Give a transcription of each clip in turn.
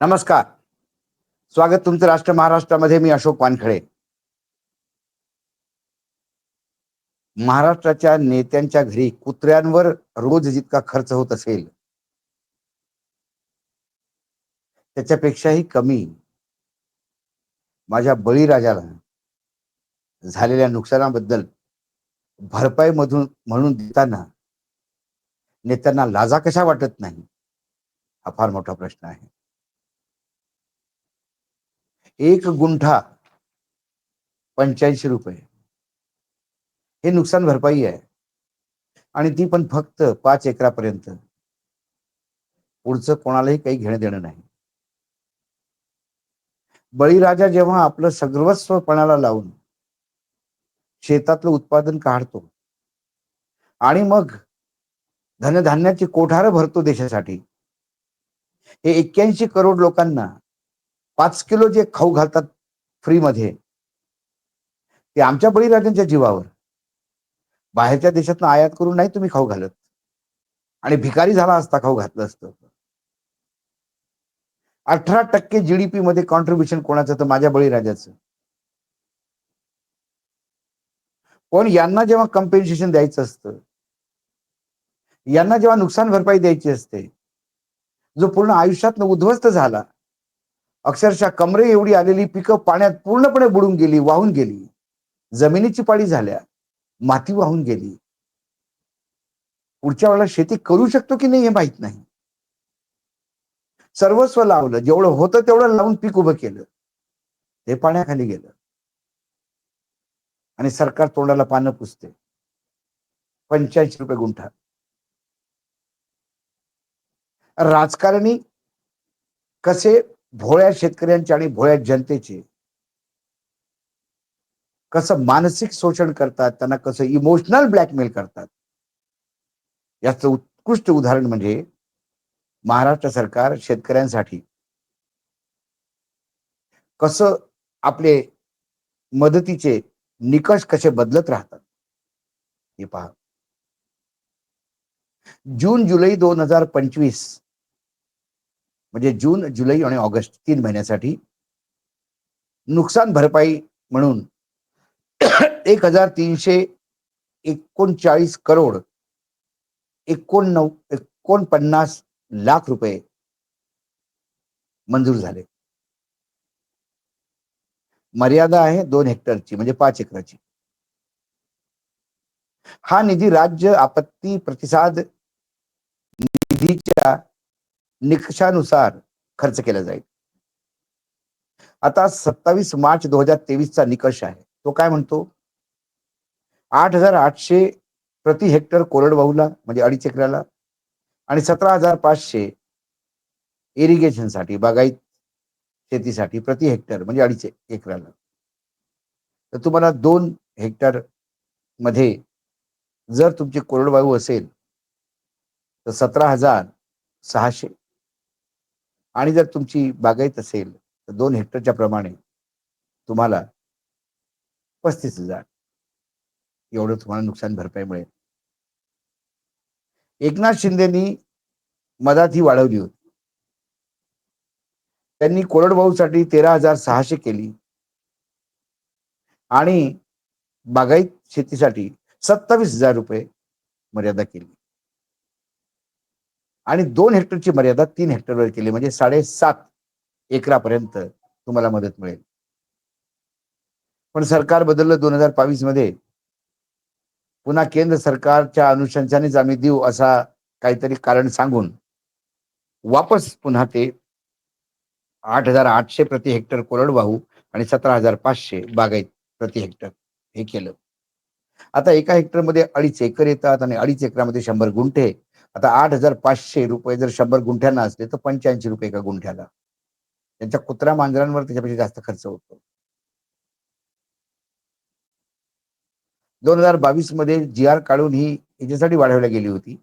नमस्कार. स्वागत तुमचं राष्ट्र महाराष्ट्रामध्ये मी अशोक वानखळे महाराष्ट्राच्या नेत्यांच्या घरी कुत्र्यांवर रोज जितका खर्च होत असेल त्याच्यापेक्षाही कमी माझ्या बळीराजाला झालेल्या नुकसानाबद्दल भरपाई मधून म्हणून देताना नेत्यांना लाजा कशा वाटत नाही हा फार मोठा प्रश्न आहे. एक गुंठा पंच्याऐंशी रुपये. हे नुकसान भरपाई आहे. आणि ती पण फक्त पाच एकरापर्यंत. पुढचं कोणालाही काही घेणं देणं नाही. बळीराजा जेव्हा आपलं सर्वस्व पणाला लावून शेतातलं उत्पादन काढतो आणि मग धनधान्याची कोठार भरतो देशासाठी हे एक्क्याऐंशी करोड लोकांना पाच किलो जे खाऊ घालतात फ्रीमध्ये ते आमच्या बळीराजांच्या जीवावर. बाहेरच्या देशातनं आयात करून नाही तुम्ही खाऊ घालत. आणि भिकारी झाला असता खाऊ घातलं असतं. अठरा टक्के जीडीपी मध्ये कॉन्ट्रीब्युशन कोणाचं? तर माझ्या बळीराजाचं. पण यांना जेव्हा कम्पेन्सेशन द्यायचं असतं यांना जेव्हा नुकसान भरपाई द्यायची असते जो पूर्ण आयुष्यात उद्ध्वस्त झाला अक्षरशः कमरे एवढी आलेली पिकं पाण्यात पूर्णपणे बुडून गेली वाहून गेली. जमिनीची पाळी झाल्या माती वाहून गेली. पुढच्या वेळेला शेती करू शकतो की नाही हे माहीत नाही. सर्वस्व लावलं जेवढं होतं तेवढं लावून पीक उभं केलं. ते पाण्याखाली गेलं. आणि सरकार तोंडाला पानं पुसते. पंच्याऐंशी रुपये गुंठा. राजकारणी कसे भोळ्या शेतकऱ्यांचे आणि भोळ्या जनतेचे कसं मानसिक शोषण करतात त्यांना कसं इमोशनल ब्लॅकमेल करतात. याचं उत्कृष्ट उदाहरण म्हणजे महाराष्ट्र सरकार शेतकऱ्यांसाठी कसं आपले मदतीचे निकष कसे बदलत राहतात. हे पहा. जून जुलै दोन हजार पंचवीस म्हणजे जून जुलै आणि ऑगस्ट तीन महिन्यासाठी नुकसान भरपाई म्हणून एक हजार तीनशे एकोणचाळीस करोड एकोणनव एकोणपन्नास लाख रुपये मंजूर झाले. मर्यादा आहे दोन हेक्टरची म्हणजे पाच एकराची. हा निधी राज्य आपत्ती प्रतिसाद निधीच्या निकषानुसार खर्च केला जाईल. आता सत्तावीस मार्च दोन हजार तेवीसचा निकष आहे. तो काय म्हणतो? आठ हजार आठशे प्रति हेक्टर कोरडवाहूला म्हणजे अडीच एकराला आणि सतरा हजार पाचशे इरिगेशनसाठी बागायत शेतीसाठी प्रति हेक्टर म्हणजे अडीच एकराला. तर तुम्हाला दोन हेक्टरमध्ये जर तुमची कोरडवाहू असेल तर सतरा हजार सहाशे आणि जर तुमची बागायत असेल तर दोन हेक्टरच्या प्रमाणे तुम्हाला पस्तीस हजार. एवढं तुम्हाला नुकसान भरपाई मिळेल. एकनाथ शिंदेनी मदत ही वाढवली होती. त्यांनी कोरडवाहूसाठी तेरा हजार सहाशे केली. आणि बागायत शेतीसाठी सत्तावीस हजार रुपये मर्यादा केली. आणि दोन हेक्टरची मर्यादा तीन हेक्टरवर केली म्हणजे साडेसात एकरापर्यंत तुम्हाला मदत मिळेल. पण सरकार बदललं दोन हजार बावीसमध्ये. पुन्हा केंद्र सरकारच्या अनुशंसानेच आम्ही देऊ असा काहीतरी कारण सांगून वापस पुन्हा ते आठ हजार आठशे प्रति हेक्टर कोरडवाहू आणि सतरा हजार पाचशे बागायत प्रति हेक्टर हे केलं. आता एका हेक्टरमध्ये अडीच एकर येतात आणि अडीच एकरामध्ये शंभर गुंठे आता आठ हजार पाचशे रुपये जर शंभर गुंठ्यांना असले तर पंच्याऐंशी रुपये एका गुंठ्याला. त्यांच्या कुत्र्या मांजरांवर त्याच्यापेक्षा जास्त खर्च होतो. दोन हजार बावीसमध्ये जी आर काढून ही याच्यासाठी वाढवल्या गेली होती.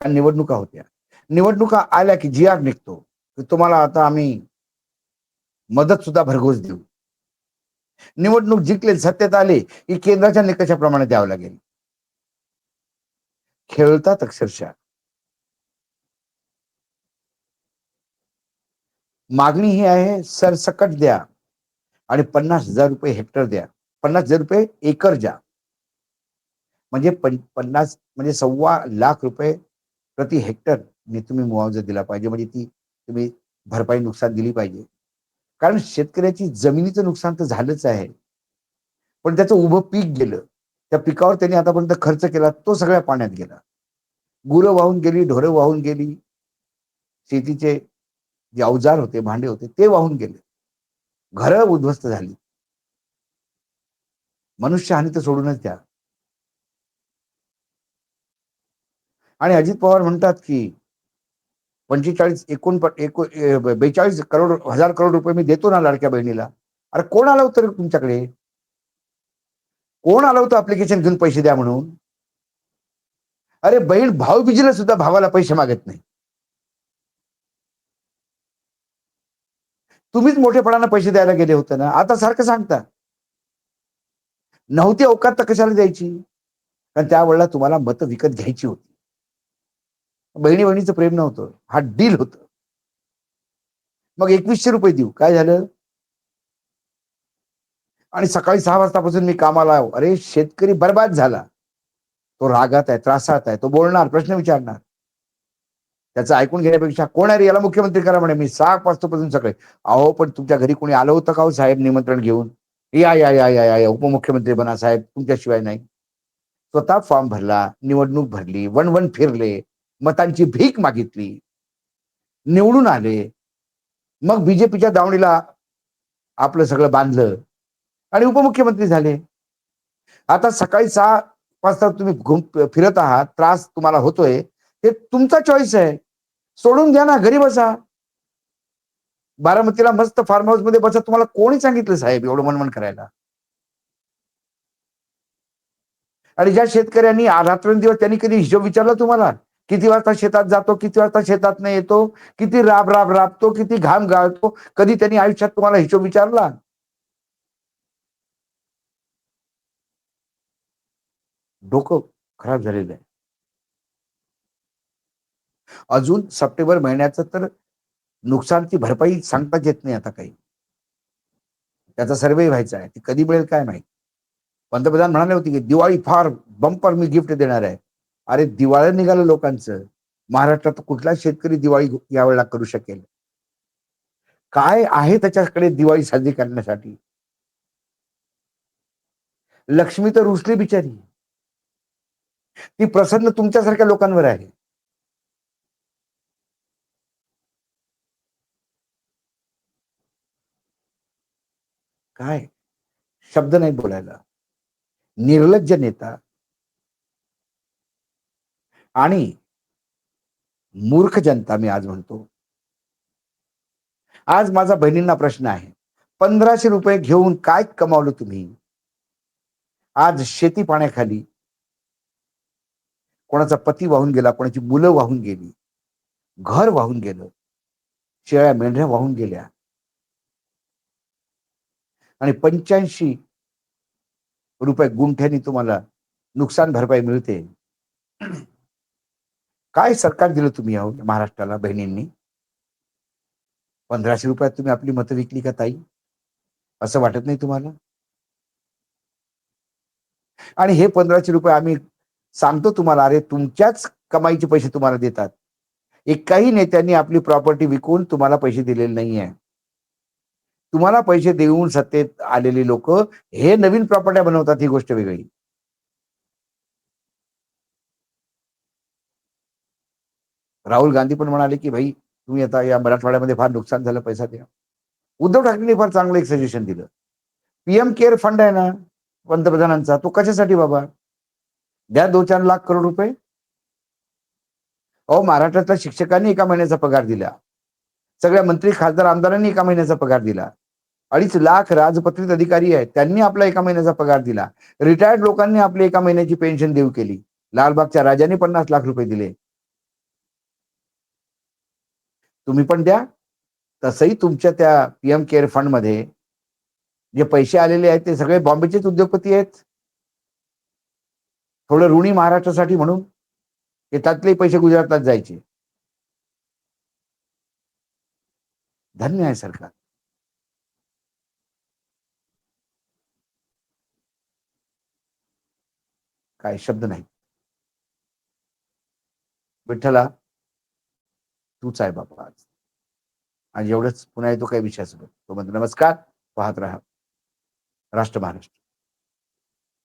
कारण निवडणुका होत्या. निवडणुका आल्या की जी आर निघतो. की तुम्हाला आता आम्ही मदत सुद्धा भरघोस देऊ. निवडणूक जिंकले सत्तेत आले की केंद्राच्या निकषाप्रमाणे द्यावं लागेल. खेळतात अक्षरशः. मागणी ही आहे सरसकट द्या आणि पन्नास हजार रुपये हेक्टर द्या. पन्नास हजार रुपये एकर द्या. म्हणजे पन्नास म्हणजे सव्वा लाख रुपये प्रति हेक्टरने तुम्ही मुआवजा दिला पाहिजे. म्हणजे ती तुम्ही भरपाई नुकसान दिली पाहिजे. कारण शेतकऱ्याची जमिनीचं नुकसान तर झालंच आहे. पण त्याचं उभं पीक गेलं. त्या पिकावर त्यांनी आतापर्यंत खर्च केला तो सगळ्या पाण्यात गेला. गुरं वाहून गेली ढोरं वाहून गेली शेतीचे जे अवजार होते भांडे होते ते वाहून गेले. घरं उद्ध्वस्त झाली. मनुष्य हानी तर सोडूनच द्या. आणि अजित पवार म्हणतात की पंचेचाळीस एकोण बेचाळीस करोड हजार करोड रुपये मी देतो ना लाडक्या बहिणीला. अरे कोण आलं होतं तुमच्याकडे? कोण आलं होतं अप्लिकेशन घेऊन पैसे द्या म्हणून? अरे बहीण भाऊबीजीला सुद्धा भावाला पैसे मागत नाही. तुम्हीच मोठेपणानं पैसे द्यायला गेले होते ना? आता सारखं सांगता. नव्हती अवकात तर कशाला द्यायची? कारण त्यावेळेला तुम्हाला मतं विकत घ्यायची होती. बहिणी बहिणीचं प्रेम नव्हतं. हा डील होत. मग एकवीसशे रुपये देऊ. काय झालं? आणि सकाळी सहा वाजतापासून मी कामाला अरे शेतकरी बरबाद झाला. तो रागात आहे त्रासात आहे तो बोलणार प्रश्न विचारणार. त्याचं ऐकून घेण्यापेक्षा कोण आहे याला मुख्यमंत्री करा म्हणे. मी सहा वाजतापासून सकाळी. अहो पण तुमच्या घरी कोणी आलं होतं का हो साहेब निमंत्रण घेऊन? या या या या या उपमुख्यमंत्री बना साहेब तुमच्याशिवाय नाही. स्वतः फॉर्म भरला निवडणूक भरली वन वन फिरले मतांची भीक मागितली. निवडून आले. मग बीजेपीच्या दावणीला आपलं सगळं बांधलं. आणि उपमुख्यमंत्री झाले. आता सकाळी सहा वाजता तुम्ही घुम फिरत आहात त्रास तुम्हाला होतोय हे तुमचा चॉईस आहे. सोडून घ्या ना घरी बसा. बारामतीला मस्त फार्म हाऊसमध्ये बसा. तुम्हाला कोणी सांगितलं साहेब एवढं मनमन करायला? आणि ज्या शेतकऱ्यांनी रात्रंदिवस त्यांनी कधी हिशोब विचारला तुम्हाला? किती वाजता शेतात जातो किती वाजता शेतात नाही येतो किती राब राब राबतो किती घाम गाळतो कधी त्यांनी आयुष्यात तुम्हाला हिशोब विचारला? डोकं खराब झालेलं आहे. अजून सप्टेंबर महिन्याचं तर नुकसानची भरपाई सांगताच येत नाही आता काही. त्याचा सर्वे व्हायचा आहे. ती कधी मिळेल काय माहिती? पंतप्रधान म्हणाले होते की दिवाळी फार बंपर मी गिफ्ट देणार आहे. अरे दिवाळ्या निघालं लोकांचं. महाराष्ट्रात कुठला शेतकरी दिवाळी यावेळेला करू शकेल? काय आहे त्याच्याकडे दिवाळी साजरी करण्यासाठी? लक्ष्मी तर रुसली बिचारी. ती प्रसन्न तुमच्यासारख्या लोकांवर आहे. काय? शब्द नाही बोलायला. निर्लज्ज नेता. आणि मूर्ख जनता मी आज म्हणतो. आज माझा बहिणींना प्रश्न आहे. पंधराशे रुपये घेऊन काय कमावलं तुम्ही? आज शेती पाण्याखाली कोणाचा पती वाहून गेला कोणाची मुलं वाहून गेली घर वाहून गेलं शेळ्या मेंढ्या वाहून गेल्या. आणि पंच्याऐंशी रुपये गुंठ्यानी तुम्हाला नुकसान भरपाई मिळते. काय सरकार दिलं तुम्ही महाराष्ट्राला बहिणींनी? पंधराशे रुपयात तुम्ही आपली मतं विकली का ताई? असं वाटत नाही तुम्हाला? आणि हे पंधराशे रुपये आम्ही सांगतो तुम्हाला अरे तुमच्याच कमाईचे पैसे तुम्हाला देतात. एकाही नेत्यांनी आपली प्रॉपर्टी विकून तुम्हाला पैसे दिलेले नाहीये. तुम्हाला पैसे देऊन सत्तेत आलेली लोक हे नवीन प्रॉपर्ट्या बनवतात ही गोष्ट वेगळी. राहुल गांधी पण म्हणाले की भाई तुम्ही आता या मराठवाड्यामध्ये फार नुकसान झालं पैसा द्या. उद्धव ठाकरेंनी फार चांगलं एक सजेशन दिलं. पीएम केअर फंड आहे ना पंतप्रधानांचा तो कशासाठी बाबा? द्या दोन चार लाख करोड रुपये. अहो महाराष्ट्रातल्या शिक्षकांनी एका महिन्याचा पगार दिला. सगळ्या मंत्री खासदार आमदारांनी एका महिन्याचा पगार दिला. अडीच लाख राजपत्रित अधिकारी आहेत त्यांनी आपला एका महिन्याचा पगार दिला. रिटायर्ड लोकांनी आपली एका महिन्याची पेन्शन देऊ केली. लालबागच्या राजाने पन्नास लाख रुपये दिले. तुम्ही पण द्या. तसंही तुमच्या त्या पीएम केअर फंडमध्ये जे पैसे आलेले आहेत ते सगळे बॉम्बेचेच उद्योगपती आहेत. थोडं ऋणी महाराष्ट्रासाठी म्हणून येतातले त्यातले पैसे गुजरातलाच जायचे. धन्य आहे सरकार. काय शब्द नाही विठ्ठला तूच आहे बाबा आज. आणि एवढंच. पुन्हा येतो काही विषयासोबत. तो म्हणतो नमस्कार. पाहत राहा. राष्ट्र महाराष्ट्र.